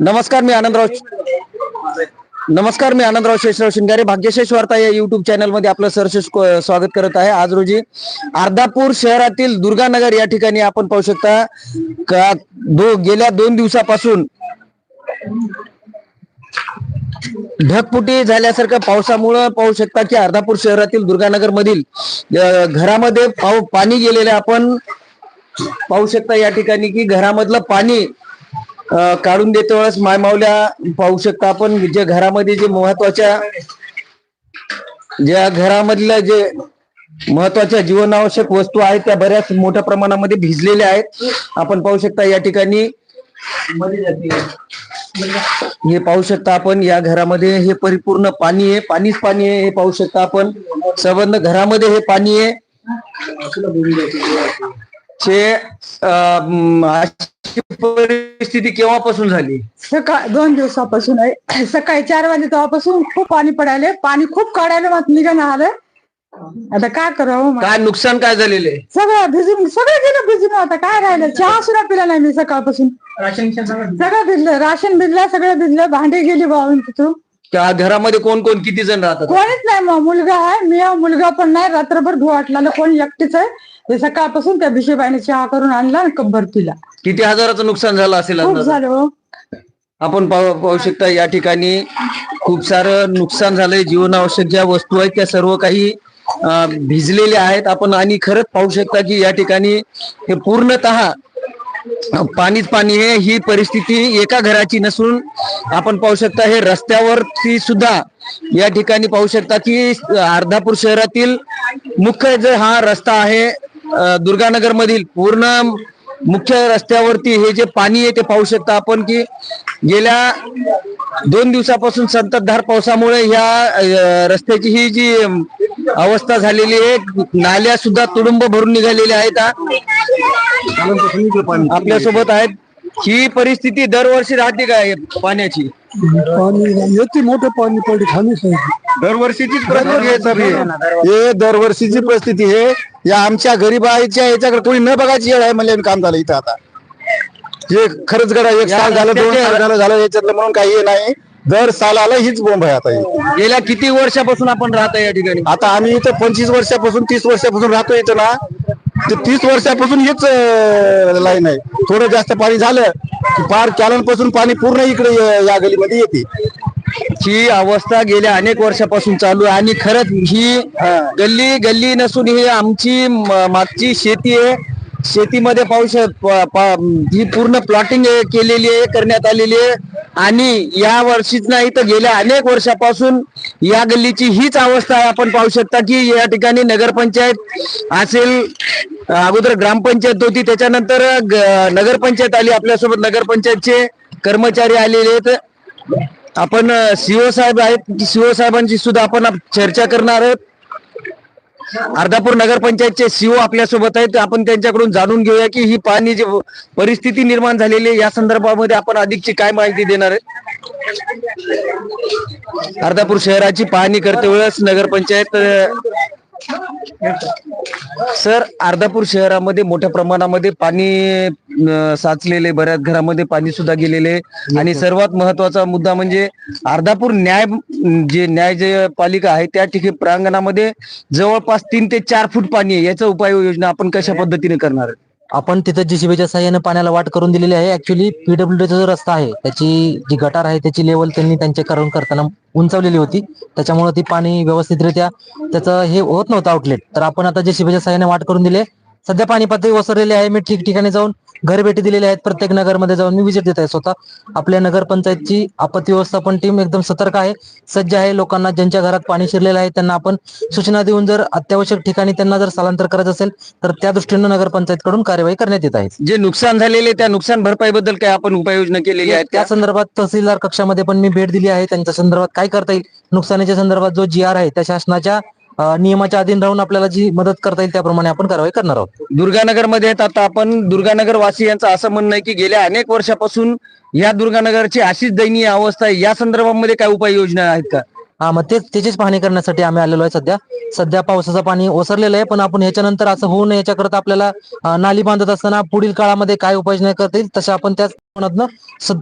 नमस्कार मी आनंदराव नमस्कार मी आनंदराव शेषराव शिंगारे भाग्यशेष वार्ता या युट्यूब चॅनलमध्ये आपलं सरशेष स्वागत करत आहे. आज रोजी अर्धापूर शहरातील दुर्गानगर या ठिकाणी आपण पाहू शकता का दो गेल्या दोन दिवसापासून ढगपुटी झाल्यासारखं पावसामुळं पाहू शकता की अर्धापूर शहरातील दुर्गानगर मधील घरामध्ये पाऊ पाणी गेलेले आपण पाहू शकता या ठिकाणी की घरामधलं पाणी काढून देते वेळेस मायमावल्या पाहू शकता आपण जे घरामध्ये जे महत्त्वाच्या ज्या घरामधल्या जे महत्त्वाच्या जीवनावश्यक वस्तू आहेत त्या बऱ्याच मोठ्या प्रमाणामध्ये भिजलेल्या आहेत. आपण पाहू शकता या ठिकाणी हे पाहू शकता आपण या घरामध्ये हे परिपूर्ण पाणी आहे पाणीच पाणी आहे हे पाहू शकता आपण. सबंध घरामध्ये हे पाणी आहे. परिस्थिती केव्हापासून झाली? सकाळ दोन दिवसापासून आहे. सकाळी चार वाजले तेव्हापासून खूप पाणी पडायले. पाणी खूप काढायला निघणं आलं आता काय करावं मग? काय नुकसान काय झालेले सगळं भिजून सगळं गेलं भिजून आता काय राहिलं? चहा सुद्धा पिला नाही मी सकाळपासून. सगळं भिजलं. राशन भिजलं सगळं भिजलं. भांडी गेली बाबून तिथून. त्या घरामध्ये कोण कोण किती जण राहतात? कोणीच नाही मग मुलगा आहे मी आहे, मुलगा पण नाही रात्रभर धुवाटला कोण एकटीच आहे? ते सकाळपासून त्या भिशीबाईने चहा करून आणला आणि कब्बर पिला. किती हजाराचं नुकसान झालं असेल खूप अंदाजे? झालं हो. आपण पाहू पाहू शकता या ठिकाणी खूप सारं नुकसान झालंय. जीवनावश्यक ज्या वस्तू आहेत त्या सर्व काही अं, भिजलेल्या आहेत. आपण आणि खरंच पाहू शकता की या ठिकाणी हे पूर्णतः पाणीच पाणी आहे. ही परिस्थिती एका घराची नसून आपण पाहू शकता हे रस्त्यावरती सुद्धा या ठिकाणी पाहू शकता की अर्धापूर शहरातील मुख्य जे हा रस्ता आहे दुर्गानगर मधील पूर्ण मुख्य रस्त्यावरती हे जे पाणी आहे ते पाहू शकता आपण की गेल्या दोन दिवसापासून संततधार पावसामुळे ह्या रस्त्याची ही जी अवस्था झालेली आहे नाल्या सुद्धा तुडुंब भरून निघालेल्या आहेत. आपल्यासोबत आहेत. ही परिस्थिती दरवर्षी राहते काय पाण्याची? पाणी येते मोठं पाणी पडते खाली दरवर्षीचीच परिस्थिती आहे सर ही. हे दरवर्षीची परिस्थिती आहे या आमच्या गरीबाईच्या याच्याकडे कोणी न बघायची वेळ आहे म्हणजे काम झालं इथं आता. हे खरंच गडा एक साल झालं दोन साल झालं झालं याच्यातलं म्हणून काही हे नाही. दर सालाला हीच बोंब आहे आता ही. गेल्या किती वर्षापासून आपण राहतो या ठिकाणी? आता आम्ही इथं पंचवीस वर्षापासून तीस वर्षापासून राहतो इथं ना. ते तीस वर्षापासून हेच लाईन आहे. थोडं जास्त पाणी झालं की पार कॅलनपासून पाणी पूर्ण इकडे या गलीमध्ये येते. ही अवस्था गेल्या अनेक वर्षापासून चालू आहे आणि खरंच ही गल्ली गल्ली नसून ही आमची मागची शेती आहे. शेतीमध्ये पाऊस ही पूर्ण प्लॉटिंग केलेली आहे करण्यात आलेली आहे. आणि या वर्षीच नाही तर गेल्या अनेक वर्षापासून या गल्लीची हीच अवस्था आहे. आपण पाहू शकता की या ठिकाणी नगरपंचायत असेल अगोदर ग्रामपंचायत होती त्याच्यानंतर नगरपंचायत आली. आपल्यासोबत नगरपंचायतचे कर्मचारी आलेले आहेत. आपण सीओ साहेब आहेत. सीओ साहेबांची सुद्धा आपण चर्चा करणार आहोत. अर्धापूर नगरपंचायतचे सीओ आपल्यासोबत आहेत. आपण त्यांच्याकडून जाणून घेऊया की ही पाणी जी परिस्थिती निर्माण झालेली आहे या संदर्भामध्ये आपण अधिकची काय माहिती देणार आहे? अर्धापूर शहराची पाहणी करते वेळेस नगरपंचायत सर अर्धापूर शहरामध्ये मोठ्या प्रमाणामध्ये पाणी अं, साचलेले बऱ्याच घरामध्ये पाणी सुद्धा गेलेले. आणि सर्वात महत्त्वाचा मुद्दा म्हणजे अर्धापूर न्याय जे न्याय जे पालिका आहे त्या ठिकाणी प्रांगणामध्ये जवळपास तीन ते चार फूट पाणी आहे. याचा उपाययोजना आपण कशा पद्धतीने करणार? आहे आपण तिथं जीसीबीच्या साह्याने पाण्याला वाट करून दिलेली आहे. ऍक्च्युली पीडब्ल्यूडीचा जो रस्ता आहे त्याची जी गटार आहे त्याची लेवल त्यांनी त्यांचे करून करताना उंचावलेली होती. त्याच्यामुळे ती पाणी व्यवस्थितरित्या त्याचं हे होत नव्हतं आउटलेट तर आपण आता जीसीबीच्या साह्याने वाट करून दिले सध्या पाणी पातळी ओसरलेली आहे. मी ठिकठिकाणी जाऊन घर भेटी दिलेली आहेत प्रत्येक नगरमध्ये जाऊन मी विजिट देत आहे स्वतः. आपल्या नगरपंचायतची आपत्ती व्यवस्थापन टीम एकदम सतर्क आहे सज्ज आहे लोकांना ज्यांच्या घरात पाणी शिरलेलं आहे त्यांना आपण सूचना देऊन जर अत्यावश्यक ठिकाणी त्यांना जर स्थलांतर करायचं असेल तर त्या दृष्टीनं नगरपंचायतकडून कार्यवाही करण्यात येत आहे. जे नुकसान झालेले त्या नुकसान भरपाई बद्दल काय आपण उपाययोजना केलेली आहेत त्या? संदर्भात तहसीलदार कक्षामध्ये पण मी भेट दिली आहे. त्यांच्या संदर्भात काय करता येईल? नुकसानीच्या संदर्भात जो जी आर आहे त्या शासनाच्या नियमाच्या अधीन राहून आपल्याला जी मदत करता येईल त्याप्रमाणे आपण कारवाई करणार आहोत. दुर्गानगरमध्ये आता आपण दुर्गानगर वासियांचं असं म्हणणं आहे की गेल्या अनेक वर्षापासून या दुर्गानगरची अशीच दयनीय अवस्था आहे. या संदर्भामध्ये काय उपाययोजना आहेत का? हा मग तेच त्याचीच पाहणी करण्यासाठी आम्ही आलेलो आहे सध्या. सध्या पावसाचं पाणी ओसरलेलं आहे पण आपण ह्याच्यानंतर असं होऊ नये याच्याकरता आपल्याला नाली बांधत असताना पुढील काळामध्ये काय उपाययोजना करता येईल तशा आपण त्याच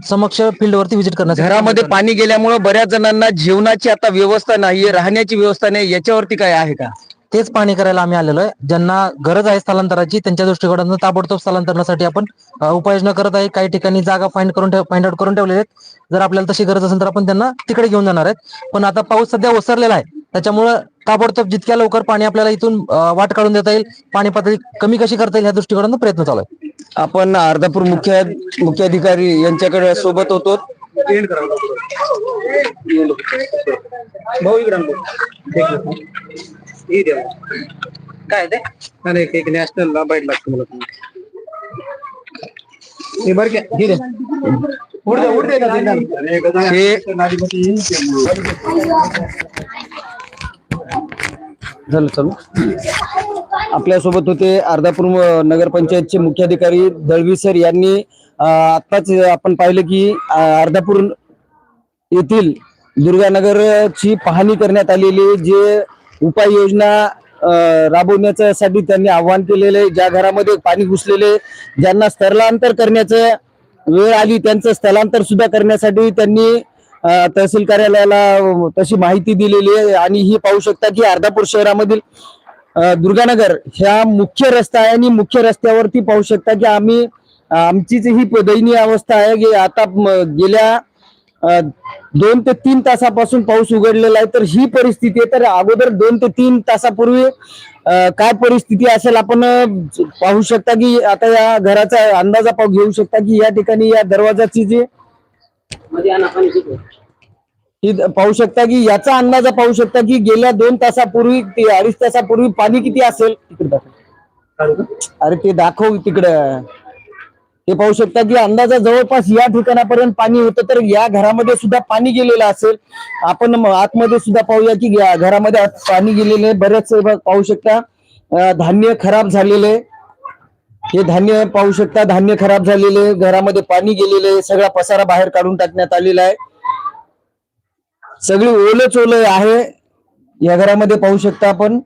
समक्ष फील्डवरती व्हिजिट करण्यासाठी घरामध्ये पाणी गेल्यामुळे बऱ्याच जणांना जेवणाची आता व्यवस्था नाहीये राहण्याची व्यवस्था नाही याच्यावरती काय आहे का? तेच पाहणी करायला आम्ही आलेलो आहे. ज्यांना गरज आहे स्थलांतराची त्यांच्या दृष्टिकोनातून ताबडतोब स्थलांतरणासाठी आपण उपाययोजना करत आहे. काही ठिकाणी जागा फाइंड करून फाइंड आउट करून ठेवलेले आहेत. जर आपल्याला तशी गरज असेल तर आपण त्यांना तिकडे घेऊन जाणार आहेत. पण आता पाऊस सध्या ओसरलेला आहे. त्याच्यामुळं ताबडतोब जितक्या लवकर पाणी आपल्याला इथून वाट काढून देता येईल पाणी पातळी कमी कशी करता येईल ह्या दृष्टिकोनातून प्रयत्न चालू आहे. आपण अर्धापूर मुख्य मुख्याधिकारी यांच्याकडे सोबत होतो. काय ते? अरे एक नॅशनल ला बाईट लागतो मला हे बरं हे उड उड का झालं चालू. आपल्यासोबत होते अर्धापूर नगरपंचायतचे मुख्याधिकारी दळवी सर यांनी आताच आपण पाहिलं की अर्धापूर येथील दुर्गानगरची पाहणी करण्यात आलेली जे उपाययोजना अं, राबवण्यासाठी त्यांनी आवाहन केलेले आहे. ज्या घरामध्ये पाणी घुसलेले ज्यांना स्थलांतर करण्याचं वेळ आली त्यांचं स्थलांतर सुद्धा करण्यासाठी त्यांनी तहसील कार्यालयाला तशी माहिती दिलेली आहे आणि ही पाहू शकता की अर्धापूर शहरामधील दुर्गानगर ह्या मुख्य रस्ता आहे आणि मुख्य रस्त्यावरती पाहू शकता की आम्ही आमचीच ही प- दयनीय अवस्था आहे की आता म- गेल्या दोन ते तीन तासापासून पाऊस उघडलेला आहे तर ही परिस्थिती आहे. तर अगोदर दोन ते तीन तासापूर्वी काय परिस्थिती असेल आपण पाहू शकता की आता या घराचा अंदाजा पाहू घेऊ शकता की या ठिकाणी या दरवाजाची जी ही पाहू शकता की याचा अंदाजा पाहू शकता की गेल्या दोन तासापूर्वी ते अडीच तासापूर्वी पाणी किती असेल? तिकडे दाखव. अरे ते दाखव तिकडं. हे पाहू शकता की अंदाजा जवळपास या ठिकाणापर्यंत पाणी होतं. तर या घरामध्ये सुद्धा पाणी गेलेलं असेल. आपण आतमध्ये सुद्धा पाहूया की या घरामध्ये आत पाणी गेलेले बरेच पाहू शकता धान्य खराब झालेले हे धान्य पाहू शकता धान्य खराब झालेले घरामध्ये पाणी गेलेले सगळा पसारा बाहेर काढून टाकण्यात आलेला आहे. सगळी ओलच ओल आहे. या घरामध्ये पाहू शकता आपण.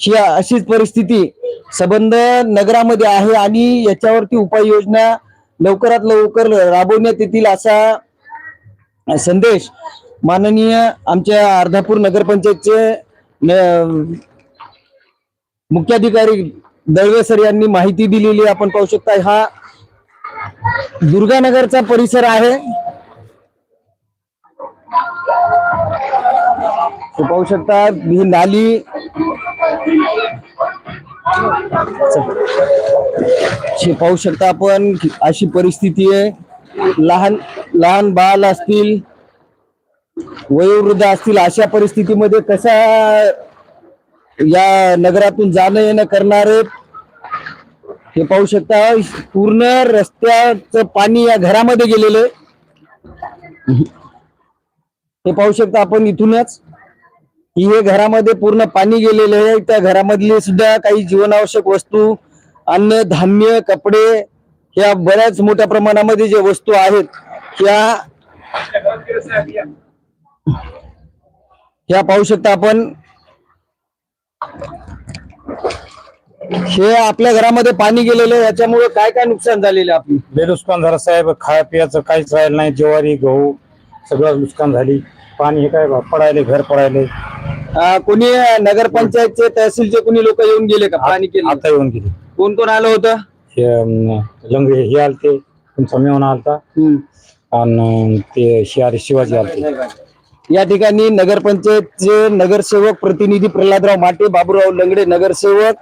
ही अशीच परिस्थिती सबंध नगरामध्ये आहे आणि याच्यावरती उपाययोजना लवकरात लवकर राबवण्यात येतील असा संदेश माननीय आमच्या अर्धापूर नगरपंचायतचे मुख्याधिकारी दळवे सर यांनी माहिती दिलेली आपण पाहू शकता. हा दुर्गानगरचा परिसर आहे. पाहू शकता ही नाली हे पाहू शकता आपण अशी परिस्थिती आहे. लहान लहान बाल असतील वयोवृद्ध असतील अशा परिस्थितीमध्ये कसा या नगरातून जाणं येणं करणारे हे पाहू शकता. पूर्ण रस्त्याचं पाणी या घरामध्ये गेलेलं हे पाहू शकता आपण इथूनच. हे घरामध्ये पूर्ण पाणी गेलेले आहे. त्या घरामधली सुद्धा काही जीवनावश्यक वस्तू अन्न धान्य कपडे या बऱ्याच मोठ्या प्रमाणामध्ये जे वस्तू आहेत त्या पाहू शकता आपण. हे आपल्या घरामध्ये पाणी गेलेलं आहे याच्यामुळे काय काय नुकसान झालेलं आहे आपली? बेनुकसान झालं साहेब खाया पियाचं काहीच राहिलं नाही ज्वारी गहू सगळं नुकसान झाली. पाणी हे काय बा, पडायले घर पडायले. अं, कोणी नगरपंचायतचे तहसीलचे कोणी लोक येऊन गेले का? पाणी केलं? आता येऊन गेली. कोण कोण आलं होतं? हे अं, लंगडे हे आलते तुमचा मेवना आलता. हम्म. आणि ते शिवाजी शिवाजी आलते. या ठिकाणी नगरपंचायतचे नगरसेवक प्रतिनिधी प्रल्हादराव माटे बाबूराव लंगडे नगरसेवक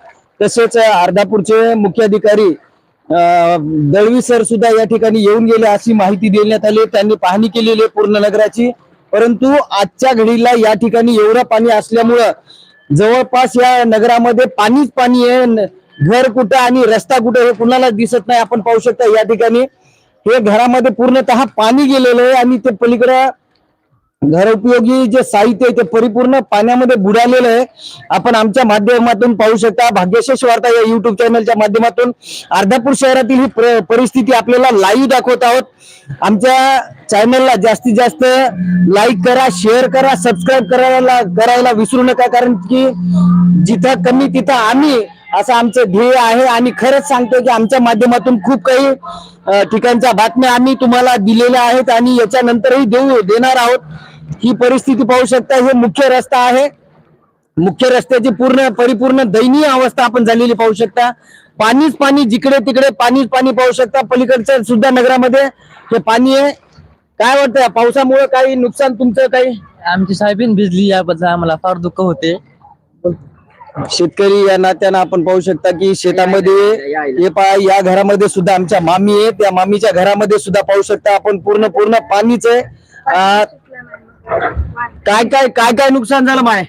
तसेच अर्धापूरचे मुख्याधिकारी अं, दळवी सर सुद्धा या ठिकाणी येऊन गेले अशी माहिती देण्यात आली. त्यांनी पाहणी केलेली आहे पूर्ण नगराची. परंतु आजच्या घडीला या ठिकाणी एवढं पाणी असल्यामुळं जवळपास या नगरामध्ये पाणीच पाणी आहे. घर कुठं आणि रस्ता कुठं हे कुणाला दिसत नाही. आपण पाहू शकता या ठिकाणी हे घरामध्ये पूर्णतः पाणी गेलेलं आहे आणि ते पलीकडे घरोपयोगी जे साहित्य आहे ते परिपूर्ण पाण्यामध्ये बुडालेलं आहे. आपण आमच्या माध्यमातून पाहू शकता. भाग्यशेष वार्ता या युट्यूब चॅनलच्या माध्यमातून अर्धापूर शहरातील ही प्र- परिस्थिती आपल्याला लाईव्ह दाखवत आहोत. आमच्या चॅनलला जास्तीत जास्त लाईक करा शेअर करा सबस्क्राईब करायला करायला विसरू नका. कारण की जिथं कमी तिथं आम्ही असं आमचं ध्येय आहे. आणि खरंच सांगतो की आमच्या माध्यमातून खूप काही ठिकाणच्या बातम्या आम्ही तुम्हाला दिलेल्या आहेत आणि याच्यानंतरही देऊ देणार आहोत. ही परिस्थिती पाहू शकता हे मुख्य रस्ता आहे. मुख्य रस्त्याची पूर्ण परिपूर्ण दयनीय अवस्था आपण झालेली पाहू शकता. पाणीच पाणी जिकडे तिकडे पाणीच पाणी पाहू शकता. पलीकडच्या सुद्धा नगरामध्ये हे पाणी आहे. काय वाटतं पावसामुळे काही नुकसान तुमचं काही? आमची साहेबीन भिजली याबद्दल आम्हाला फार दुःख होते. शेतकरी या नात्यानं आपण पाहू शकता की शेतामध्ये हे पहा या घरामध्ये सुद्धा आमच्या मामी आहे त्या मामीच्या घरामध्ये सुद्धा पाहू शकता आपण पूर्ण पूर्ण पाणीच आहे. काय काय काय काय नुकसान झालं माय?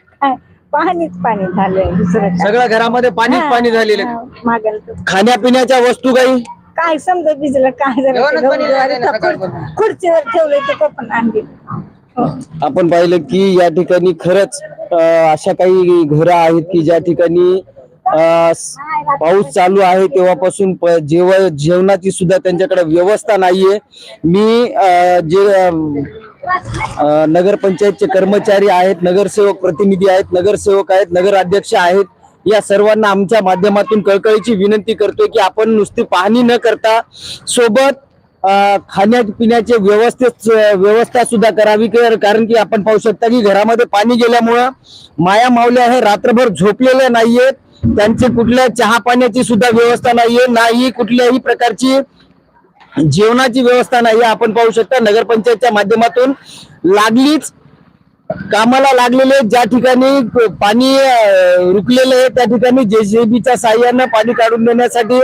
पाणीच पाणी झालंय दुसरं सगळ्या घरामध्ये पाणीच पाणी झालेलं आहे. मागल खाण्यापिण्याच्या वस्तू काही? काय समजा भिजलं काय झालं खुर्चीवर ठेवलंय ते पण आणली. आपण पाहिलं की या ठिकाणी खरंच अशा काही घरं आहेत की ज्या ठिकाणी पाऊस चालू आहे तेव्हापासून प- जेव जेवणाची सुद्धा त्यांच्याकडे व्यवस्था नाहीये. मी जे नगरपंचायतचे कर्मचारी आहेत नगरसेवक प्रतिनिधी आहेत नगरसेवक आहेत नगराध्यक्ष आहेत या सर्वांना आमच्या माध्यमातून कळकळीची विनंती करतोय की आपण नुसती पाहणी न करता सोबत खाण्यापिण्याचे व्यवस्थेत व्यवस्था सुद्धा करावी कारण की आपण पाहू शकता की घरामध्ये पाणी गेल्यामुळं माया मावल्या हे रात्रभर झोपलेल्या नाहीयेत त्यांचे कुठल्या चहा पाण्याची सुद्धा व्यवस्था नाहीये नाही कुठल्याही प्रकारची जेवणाची व्यवस्था नाही आपण पाहू शकता नगरपंचायतच्या माध्यमातून लागलीच कामाला लागलेले ज्या ठिकाणी पाणी रुकलेले आहे त्या ठिकाणी जेसीबीच्या साह्यानं पाणी काढून देण्यासाठी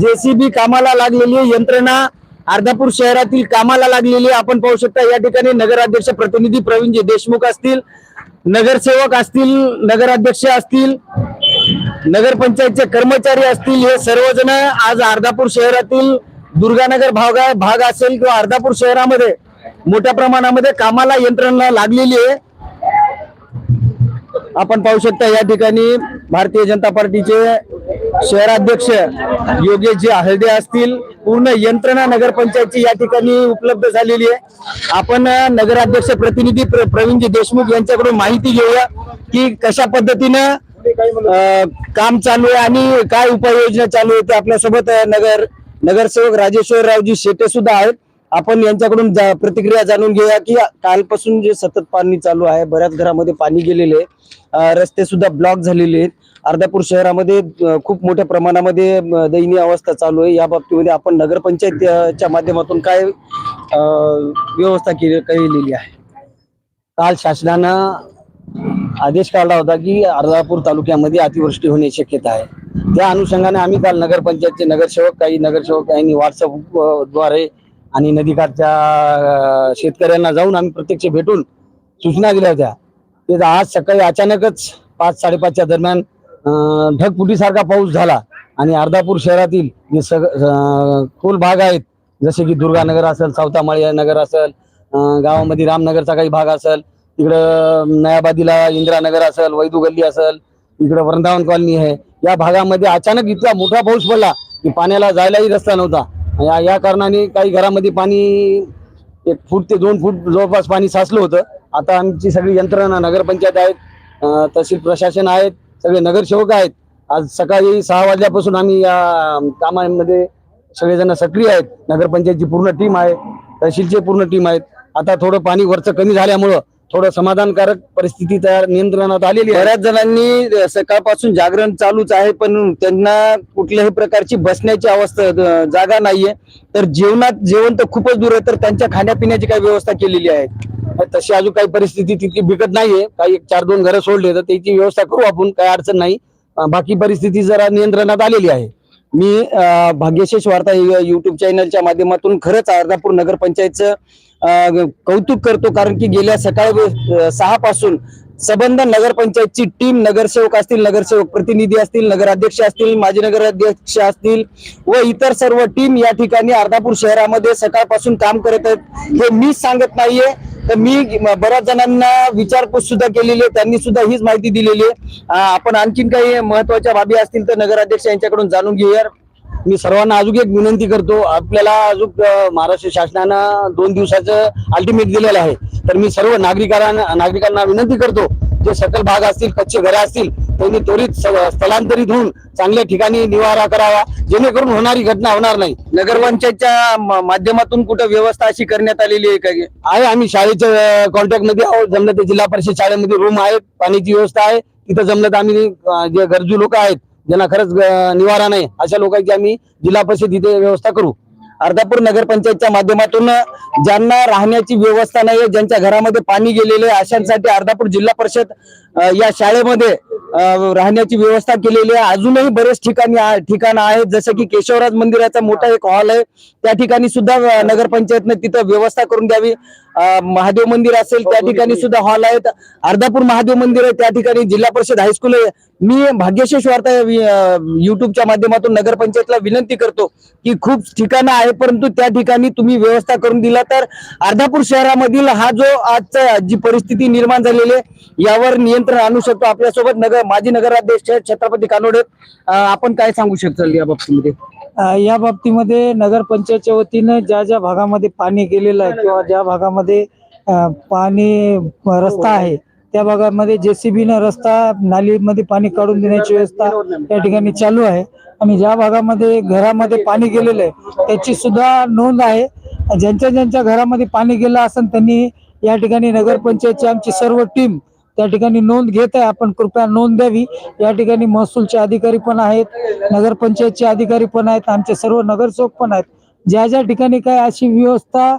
जेसीबी कामाला लागलेली यंत्रणा अर्धापूर शहरातील कामाला लागलेली आपण पाहू शकता या ठिकाणी नगराध्यक्ष प्रतिनिधी प्रवीणजी देशमुख असतील नगरसेवक असतील नगराध्यक्ष असतील नगरपंचायतचे कर्मचारी असतील हे सर्वजण आज अर्धापूर शहरातील दुर्गानगर भाग भाग असेल किंवा अर्धापूर शहरामध्ये मोठ्या प्रमाणामध्ये कामाला यंत्रणा लागलेली आहे. आपण पाहू शकता या ठिकाणी भारतीय जनता पार्टीचे शहराध्यक्ष योगेशजी हळदे असतील पूर्ण यंत्रणा नगरपंचायतची या ठिकाणी उपलब्ध झालेली आहे. आपण नगराध्यक्ष प्रतिनिधी प्र- प्रवीणजी देशमुख यांच्याकडून माहिती घेऊया की कशा पद्धतीनं काम चालू आहे आणि काय उपाययोजना चालू आहे ते आपल्यासोबत नगर नगरसेवक राजेश्वररावजी शेटे सुद्धा आहेत. आपण यांच्याकडून जा- प्रतिक्रिया जाणून घेऊया की कालपासून जे सतत पाणी चालू आहे बऱ्याच घरामध्ये पाणी गेलेले आहे. रस्ते सुद्धा ब्लॉक झालेले आहेत. अर्धापूर शहरामध्ये खूप मोठ्या प्रमाणामध्ये दयनीय अवस्था चालू आहे. या बाबतीमध्ये आपण नगरपंचायतच्या माध्यमातून काय व्यवस्था केली केलेली आहे? काल शासनानं आदेश काढला होता की अर्धापूर तालुक्यामध्ये अतिवृष्टी होण्याची शक्यता आहे. त्या अनुषंगाने आम्ही काल नगरपंचायतचे नगरसेवक काही नगरसेवक यांनी व्हॉट्सअपद्वारे आणि नदीकाठच्या शेतकऱ्यांना जाऊन आम्ही प्रत्यक्ष भेटून सूचना दिल्या होत्या. ते आज सकाळी अचानकच पाच साडेपाचच्या दरम्यान ढगफुटीसारखा पाऊस झाला आणि अर्धापूर शहरातील जे सग खोल भाग आहेत जसे की दुर्गानगर असेल सावतामाळी नगर असेल गावामध्ये रामनगरचा काही भाग असेल तिकडं नयाबादीला इंदिरानगर असेल वैदू गल्ली असेल इकडं वृंदावन कॉलनी आहे. या भागामध्ये अचानक इतका मोठा पाऊस पडला की पाण्याला जायलाही रस्ता नव्हता. या या कारणाने काही घरामध्ये पाणी एक फूट ते दोन फूट जवळपास पाणी साचलं होतं. आता आमची सगळी यंत्रणा नगरपंचायत आहेत तहसील प्रशासन आहेत सगळे नगरसेवक आहेत. आज सकाळी सहा वाजल्यापासून आम्ही या कामामध्ये सगळेजण सक्रिय आहेत. नगरपंचायतची पूर्ण टीम आहे तहसीलची पूर्ण टीम आहेत. आता थोडं पाणी वरचं कमी झाल्यामुळं थोडं समाधानकारक परिस्थिती तयार नियंत्रणात आलेली बऱ्याच जणांनी सकाळपासून जागरण चालूच आहे पण त्यांना कुठल्याही प्रकारची बसण्याची अवस्था जागा नाहीये. तर जेवणात जेवण तर खूपच दूर आहे तर त्यांच्या खाण्यापिण्याची काही व्यवस्था केलेली आहे. तशी अजून काही परिस्थिती तितकी बिकट नाहीये. काही एक चार दोन घरं सोडले तर त्याची व्यवस्था करू आपण काही अडचण नाही. बाकी परिस्थिती जरा नियंत्रणात आलेली आहे. मी भाग्यशेष वार्ता युट्यूब चॅनलच्या माध्यमातून खरंच अर्धापूर नगरपंचायतचं कौतुक करतो. कारण की गेल्या सकाळी सहा पासून संबंध नगरपंचायतची टीम नगरसेवक असतील नगरसेवक प्रतिनिधी असतील नगराध्यक्ष असतील माजी नगराध्यक्ष असतील व इतर सर्व टीम या ठिकाणी अर्धापूर शहरामध्ये सकाळपासून काम करत आहेत. हे मी सांगत नाहीये. तर मी बऱ्याच जणांना विचारपूस सुद्धा केलेली आहे. त्यांनी सुद्धा हीच माहिती दिलेली आहे. आपण आणखीन काही महत्त्वाच्या बाबी असतील तर नगराध्यक्ष यांच्याकडून जाणून घेऊया मी सर्वांना अजून एक विनंती करतो. आपल्याला अजून महाराष्ट्र शासनानं दोन दिवसाचं अल्टिमेट दिलेलं आहे. तर मी सर्व नागरिकांना नागरिकांना विनंती करतो जे सकल भाग असतील कच्चे घरे असतील त्यांनी त्वरित स्थलांतरित होऊन चांगल्या ठिकाणी निवारा करावा जेणेकरून होणारी घटना होणार नाही. नगरपंचायतच्या माध्यमातून कुठं व्यवस्था अशी करण्यात आलेली आहे का? आहे आम्ही शाळेच्या कॉन्टॅक्टमध्ये आहोत. जमलं तर जिल्हा परिषद शाळेमध्ये रूम आहेत पाण्याची व्यवस्था आहे. तिथं जमलं तर आम्ही जे गरजू लोक आहेत ज्यांना खरंच निवारा नाही अशा लोकांची आम्ही जिल्हा परिषद इथे व्यवस्था करू. अर्धापूर नगरपंचायतच्या माध्यमातून ज्यांना राहण्याची व्यवस्था नाही ज्यांच्या घरामध्ये पाणी गेलेले आहे, अशांसाठी अर्धापूर जिल्हा परिषद या शाळेमध्ये राहण्याची व्यवस्था केलेली आहे. अजूनही बरेच ठिकाणी ठिकाण ठिकाणं आहेत. जसं की केशवराज मंदिराचा मोठा एक हॉल आहे. त्या ठिकाणी सुद्धा नगरपंचायतनं तिथं व्यवस्था करून द्यावी. महादेव मंदिर असेल त्या ठिकाणी सुद्धा हॉल आहेत. अर्धापूर महादेव मंदिर आहे त्या ठिकाणी जिल्हा परिषद हायस्कूल आहे. मी भाग्यशेष वार्ता युट्यूबच्या माध्यमातून नगरपंचायतला विनंती करतो की खूप ठिकाणं आहे परंतु त्या ठिकाणी तुम्ही व्यवस्था करून दिला तर अर्धापूर शहरामधील हा जो आजचा जी परिस्थिती निर्माण झालेली आहे यावर नियंत्रण आणू शकतो आपल्यासोबत नगर माजी नगराध्यक्ष छत्रपती कानोडे. आपण काय सांगू शकताल या बाबतीमध्ये? या बाबतीमध्ये नगरपंचायतच्या वतीनं ज्या ज्या भागामध्ये पाणी गेलेलं आहे किंवा ज्या भागामध्ये पाणी रस्ता आहे त्या भागामध्ये जेसीबीनं रस्ता नालीमध्ये पाणी काढून देण्याची व्यवस्था त्या ठिकाणी चालू आहे. आणि ज्या भागामध्ये घरामध्ये पाणी गेलेलं आहे त्याची सुद्धा नोंद आहे. ज्यांच्या ज्यांच्या घरामध्ये पाणी गेलं असेल त्यांनी या ठिकाणी नगरपंचायतची आमची सर्व टीम त्या ठिकाणी नोंद घेत आहे. आपण कृपया नोंद द्यावी. या ठिकाणी महसूलचे अधिकारी पण आहेत नगरपंचायतचे अधिकारी पण आहेत आमचे सर्व नगरसेवक पण आहेत. ज्या ज्या ठिकाणी काय अशी व्यवस्था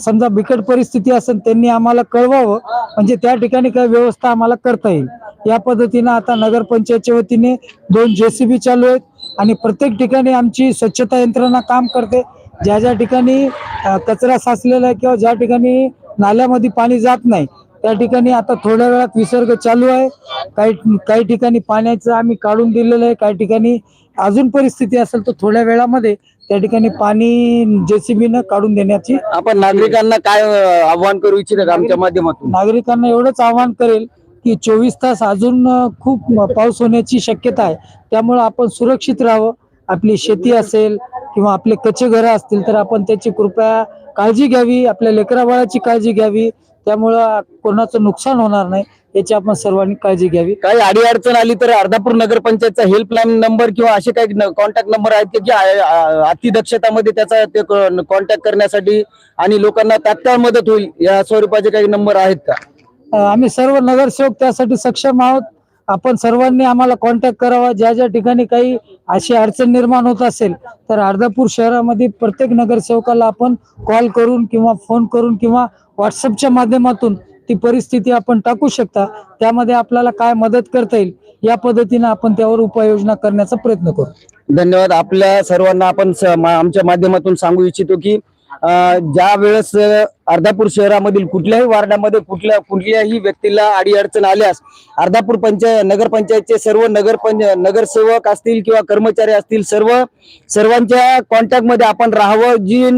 समजा बिकट परिस्थिती असेल त्यांनी आम्हाला कळवावं. म्हणजे त्या ठिकाणी काय व्यवस्था आम्हाला करता येईल. या पद्धतीनं आता नगरपंचायतच्या वतीने दोन जेसीबी चालू आहेत आणि प्रत्येक ठिकाणी आमची स्वच्छता यंत्रणा काम करते. ज्या ज्या ठिकाणी कचरा साचलेला आहे किंवा ज्या ठिकाणी नाल्यामध्ये पाणी जात नाही त्या ठिकाणी आता थोड्या वेळात विसर्ग चालू आहे. काही काही ठिकाणी पाण्याचं आम्ही काढून दिलेलं आहे. काही ठिकाणी अजून परिस्थिती असेल तर थोड्या वेळामध्ये त्या ठिकाणी पाणी जेसीबीनं काढून देण्याची आपण नागरिकांना काय आव्हान करू इच्छित आमच्या माध्यमातून? नागरिकांना एवढंच आवाहन करेल की चोवीस तास अजून खूप पाऊस होण्याची शक्यता आहे. त्यामुळे आपण सुरक्षित राहावं. आपली शेती असेल किंवा आपले कच्चे घरं असतील तर आपण त्याची कृपया काळजी घ्यावी. आपल्या लेकराबाळाची काळजी घ्यावी. त्यामुळं कोणाचं नुकसान होणार नाही याची आपण सर्वांनी काळजी घ्यावी. काही अडीअडचण आली तर अर्धापूर नगरपंचायतचा हेल्पलाईन नंबर किंवा असे काही कॉन्टॅक्ट नंबर आहेत की अतिदक्षतामध्ये त्याचा ते कॉन्टॅक्ट करण्यासाठी आणि लोकांना तात्काळ मदत होईल या स्वरूपाचे काही नंबर आहेत का? आम्ही सर्व नगरसेवक त्यासाठी सक्षम आहोत. आपण सर्वांनी आम्हाला कॉन्टॅक्ट करावा. ज्या ज्या ठिकाणी काही अशी अडचण निर्माण होत असेल तर अर्धापूर शहरामध्ये प्रत्येक नगरसेवकाला आपण कॉल करून किंवा फोन करून किंवा व्हॉट्सअपच्या माध्यमातून ती परिस्थिती आपण टाकू शकता. त्यामध्ये आपल्याला काय मदत करता येईल या पद्धतीने आपण त्यावर उपाययोजना करण्याचा प्रयत्न करू. धन्यवाद. आपल्या सर्वांना आपण आमच्या माध्यमातून सांगू इच्छितो की ज्या वेळेस अर्धापूर शहरामधील कुठल्याही वार्डामध्ये कुठल्या कुठल्याही व्यक्तीला अडीअडचण आल्यास अर्धापूर पंचायत नगरपंचायतचे सर्व नगरपंच नगरसेवक असतील किंवा कर्मचारी असतील सर्व सर्वांच्या कॉन्टॅक्टमध्ये आपण राहावं. जी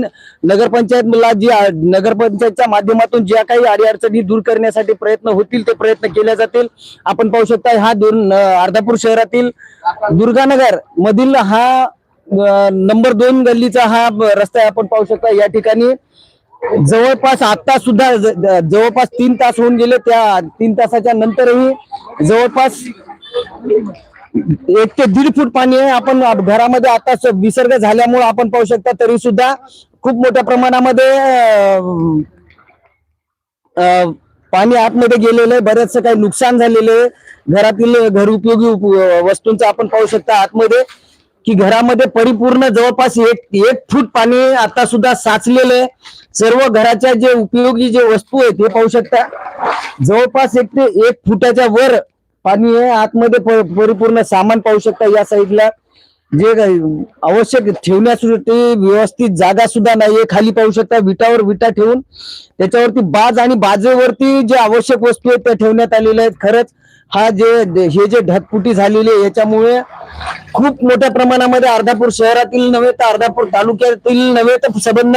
नगरपंचायतला जी नगरपंचायतच्या माध्यमातून ज्या काही अडीअडचणी दूर करण्यासाठी प्रयत्न होतील ते प्रयत्न केले जातील. आपण पाहू शकता हा दोन अर्धापूर शहरातील दुर्गानगर मधील हा नंबर दोन गल्लीचा हा रस्ता आहे. आपण पाहू शकता या ठिकाणी. जवळपास आता सुद्धा जवळपास तीन तास होऊन गेले. त्या तीन तासाच्या नंतरही जवळपास एक ते दीड फूट पाणी आहे. आपण घरामध्ये आता विसर्ग झाल्यामुळे आपण पाहू शकता तरी सुद्धा खूप मोठ्या प्रमाणामध्ये पाणी आतमध्ये गेलेलं आहे. बरेचसं काही नुकसान झालेलं आहे. घरातील घरउपयोगी उप- वस्तूंचं आपण पाहू शकता आतमध्ये. की घरामध्ये परिपूर्ण जवळपास एक एक फूट पाणी आता सुद्धा साचलेलं आहे. सर्व घराच्या जे उपयोगी जे वस्तू आहेत हे पाहू शकता. जवळपास एक ते एक फुटाच्या वर पाणी आहे. आतमध्ये प- परिपूर्ण सामान पाहू शकता या साईडला. जे आवश्यक ठेवण्यासाठी व्यवस्थित जागा सुद्धा नाहीये. खाली पाहू शकता विटावर विटा ठेवून. त्याच्यावरती बाज आणि बाजेवरती जे आवश्यक वस्तू आहेत त्या ठेवण्यात आलेल्या आहेत. खरंच हा जे हे जे ढगफुटी झालेली आहे याच्यामुळे खूप मोठ्या प्रमाणामध्ये अर्धापूर शहरातील नव्हे तर अर्धापूर तालुक्यातील नव्हे तर सबंध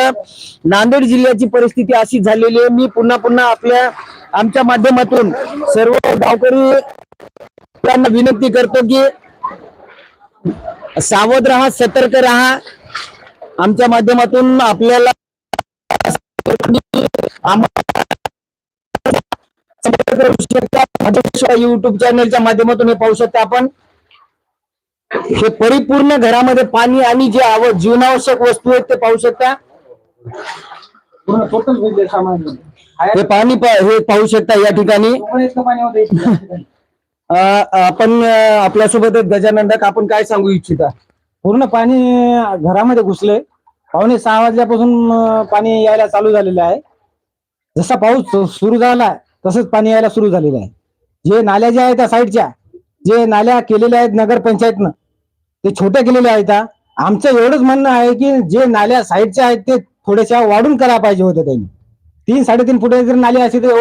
नांदेड जिल्ह्याची परिस्थिती अशी झालेली आहे. मी पुन्हा पुन्हा आपल्या आमच्या माध्यमातून सर्व गावकरी त्यांना विनंती करतो की सावध राहा सतर्क राहा. आमच्या माध्यमातून आपल्याला युट्यूब चॅनलच्या माध्यमातून हे पाहू शकता आपण. हे परिपूर्ण घरामध्ये पाणी आणि जे आव जीवनावश्यक वस्तू आहेत ते पाहू शकता. हे पाणी हे पाहू शकता या ठिकाणी. आपण अं, आपल्यासोबत आहेत गजानंदक. आपण काय सांगू इच्छिता? पूर्ण पाणी घरामध्ये घुसले. पावणे सहा वाजल्यापासून पाणी यायला चालू झालेलं आहे. जसा पाऊस सुरू झाला तसंच पाणी यायला सुरू झालेलं आहे. जे नाल्या ज्या आहेत त्या साईडच्या जे नाल्या केलेल्या आहेत नगरपंचायतनं ते छोट्या केलेल्या आहेत आमचं एवढंच म्हणणं आहे की जे नाल्या साईडच्या आहेत ते थोड्याशा वाढून करायला पाहिजे होत्या त्यांनी. तीन साडेतीन फुटे जर नाली असे तर